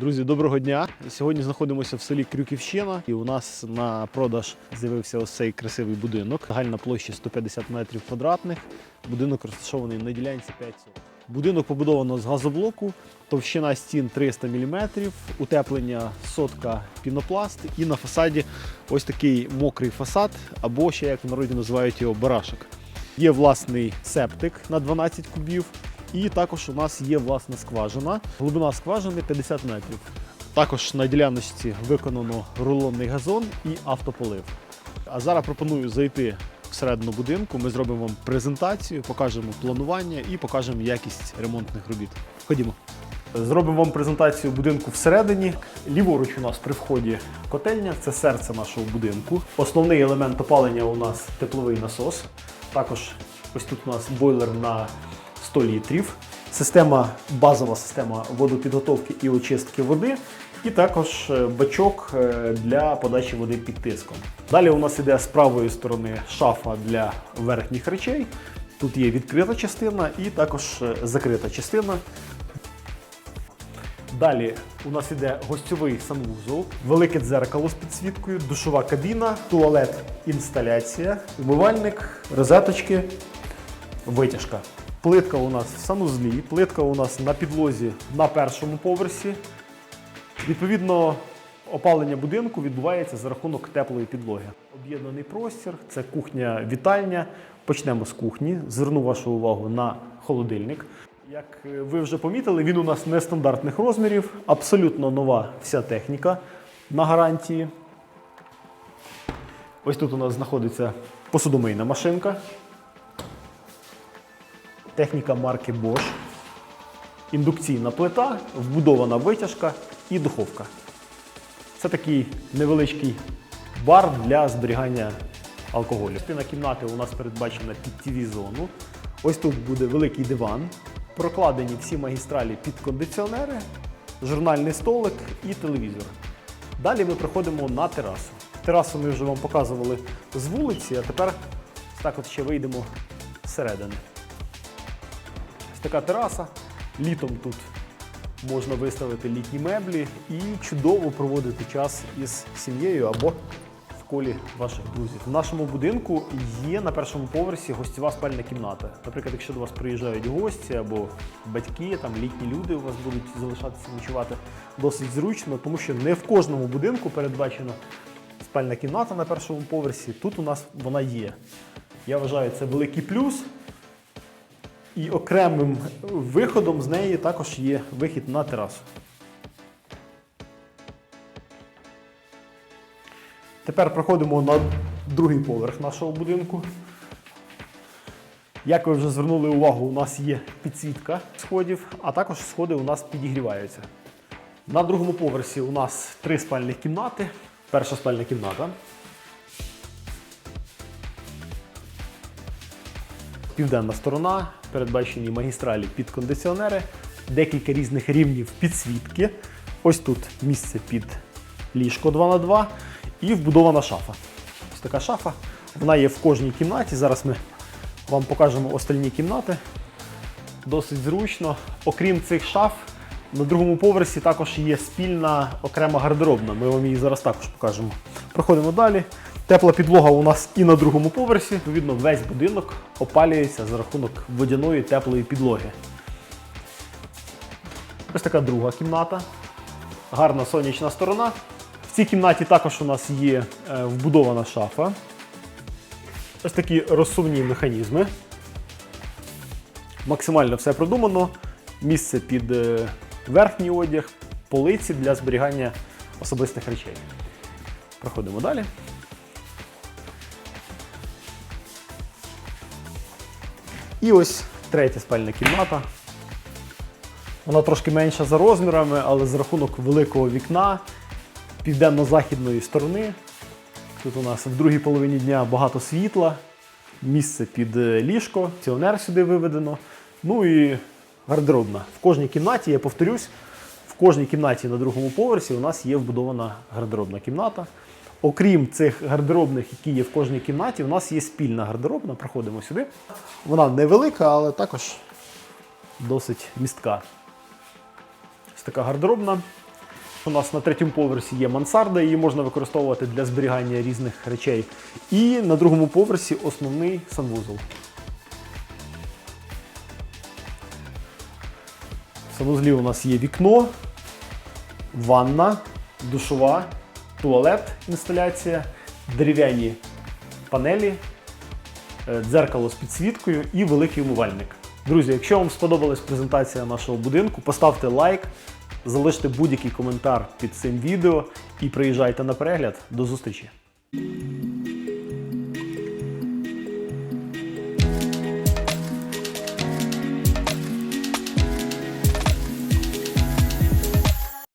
Друзі, доброго дня. Сьогодні знаходимося в селі Крюківщина, і у нас на продаж з'явився ось цей красивий будинок. Загальна площа 150 метрів квадратних. Будинок розташований на ділянці 5 соток. Будинок побудовано з газоблоку, товщина стін 300 мм, утеплення сотка пінопласт і на фасаді ось такий мокрий фасад, або ще як в народі називають його барашок. Є власний септик на 12 кубів, і також у нас є власна скважина. Глибина скважини 50 метрів. Також на діляночці виконано рулонний газон і автополив. А зараз пропоную зайти всередину будинку. Ми зробимо вам презентацію, покажемо планування і покажемо якість ремонтних робіт. Ходімо. Зробимо вам презентацію будинку всередині. Ліворуч у нас при вході котельня, це серце нашого будинку. Основний елемент опалення у нас тепловий насос. Також ось тут у нас бойлер на 100 літрів. Система, базова система водопідготовки і очистки води. І також е, бачок е, для подачі води під тиском. Далі у нас іде з правої сторони шафа для верхніх речей. Тут є відкрита частина і також е, закрита частина. Далі у нас іде гостьовий санвузол, велике дзеркало з підсвіткою, душова кабіна, туалет, інсталяція, умивальник, розеточки, витяжка. Плитка у нас в санузлі, плитка у нас на підлозі на першому поверсі. Відповідно, опалення будинку відбувається за рахунок теплої підлоги. Об'єднаний простір це кухня-вітальня. Почнемо з кухні. Зверну вашу увагу на холодильник. Як е, ви вже помітили, він у нас нестандартних розмірів, абсолютно нова вся техніка на гарантії. Ось тут у нас знаходиться посудомийна машинка. Техніка марки Bosch. Індукційна плита, вбудована витяжка і духовка. Це такий невеличкий бар для зберігання алкоголю. Частина кімнати у нас передбачена під tv зону Ось тут буде великий диван. Прокладені всі магістралі під кондиціонери, журнальний столик і телевізор. Далі ми проходимо на терасу. Терасу ми вже вам показували з вулиці, а тепер так от ще вийдемо зсередини. Така тераса. Літом тут можна виставити літні меблі і чудово проводити час із сім'єю або в колі ваших друзів. В нашому будинку є на першому поверсі гостєва спальня кімната. Наприклад, якщо до вас приїжджають гості або батьки, там літні люди у вас будуть залишатися ночувати досить зручно, тому що не в кожному будинку передбачена спальна кімната на першому поверсі. Тут у нас вона є. Я вважаю, це великий плюс. І окремим виходом з неї також є вихід на терасу. Тепер проходимо на другий поверх нашого будинку. Як ви вже звернули увагу, у нас є підсвітка сходів, а також сходи у нас підігріваються. На другому поверсі у нас три спальні кімнати. Перша спальня кімната. Південна сторона, передбачені магістралі під кондиціонери, декілька різних рівнів підсвітки. Ось тут місце під ліжко 2х2 і вбудована шафа. Ось така шафа. Вона є в кожній кімнаті. Зараз ми вам покажемо остальні кімнати. Досить зручно. Окрім цих шаф, на другому поверсі також є спільна окрема гардеробна. Ми вам її зараз також покажемо. Проходимо далі. Тепла підлога у нас і на другому поверсі. Відповідно, весь будинок опалюється за рахунок водяної теплої підлоги. Ось така друга кімната. Гарна сонячна сторона. В цій кімнаті також у нас є е, вбудована шафа. Ось такі розсувні механізми. Максимально все продумано. Місце під е, верхній одяг, полиці для зберігання особистих речей. Проходимо далі. І ось третя спальна кімната. Вона трошки менша за розмірами, але з рахунок великого вікна південно-західної сторони. Тут у нас в другій половині дня багато світла, місце під е, ліжко, ціонер сюди виведено. Ну і гардеробна. В кожній кімнаті, я повторюсь, в кожній кімнаті на другому поверсі у нас є вбудована гардеробна кімната. Окрім цих гардеробних, які є в кожній кімнаті, у нас є спільна гардеробна. Проходимо сюди. Вона невелика, але також досить містка. Ось така гардеробна. У нас на третьому поверсі є мансарда, її можна використовувати для зберігання різних речей. І на другому поверсі основний санвузол. В санузлі у нас є вікно, ванна, душова, туалет, інсталяція, дерев'яні панелі, е, дзеркало з підсвіткою і великий умивальник. Друзі, якщо вам сподобалась презентація нашого будинку, поставте лайк, залиште будь-який коментар під цим відео і приїжджайте на перегляд. До зустрічі!